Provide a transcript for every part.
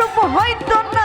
রূপ হইতো না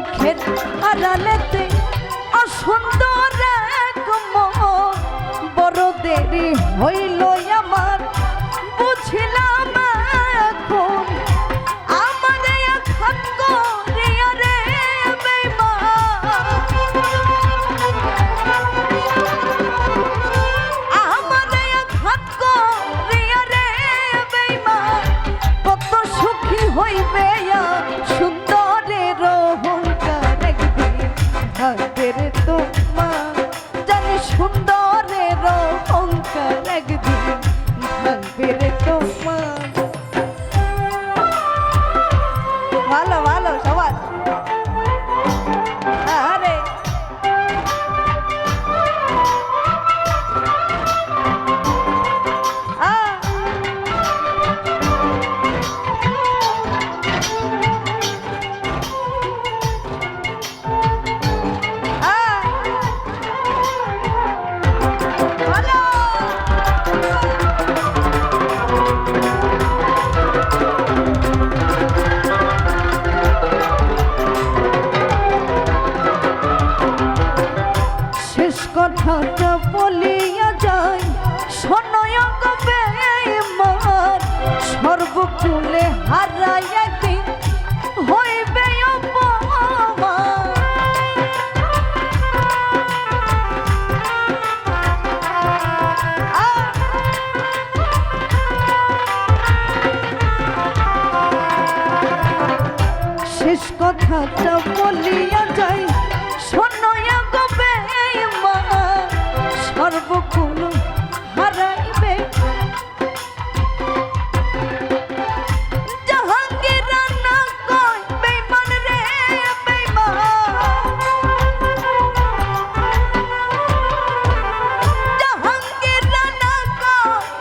মুখের আড়ালেতে অসুন্দর বড় দেরি হইল কথাটা বলিয়া যায় মার হারাইয়া দিন। হইবে শেষ কথাটা বলিয়া যাই। শোনয়া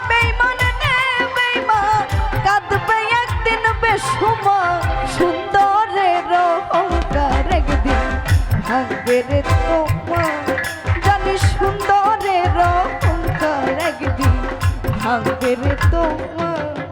বেঈমান রে বেঈমান। কাঁদবে একদিন সুন্দরের ভাঙবে রে তোমার। ভাঙবে রে তোমার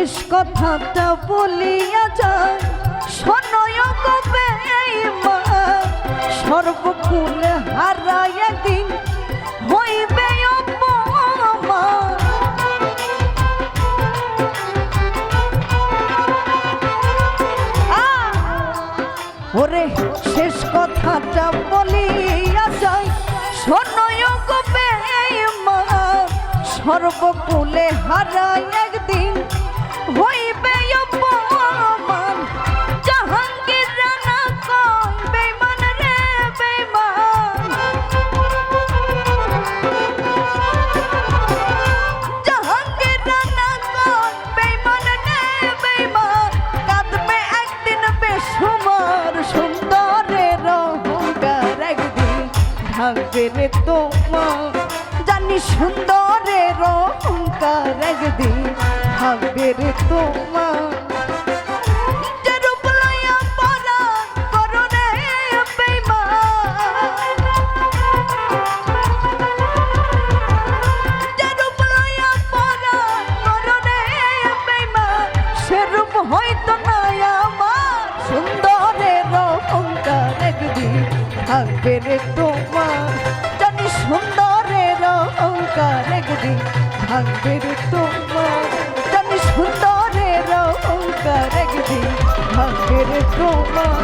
শেষ কথাটা বলিয়া যায় শোনয় কবে সর্বকুল হারাই একদিন হইবে। ওরে শেষ কথাটা বলিয়া যায় শোনয় কবে সর্বকুলে হারাই একদিন বেমান রে তোমার। জানি সুন্দরের অহংকার একদিন ঢাকবে রে তোমার হয়তো নাই আমার সুন্দরের অহংকার একদিন থাকবে রে তোমার, জানি সুন্দরের অহংকার লাগে ভাগ্যে তোমার। তুমি সুন্দরের অঙ্কার একদিন ভাগ্যে তোমার।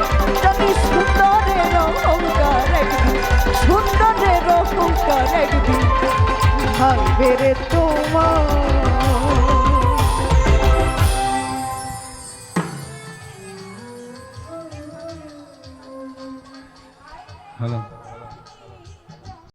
তুমি সুন্দরের অঙ্কার একদিন সুন্দরের অঙ্কার একদিন ভাগ্যে তোমার। হ্যালো।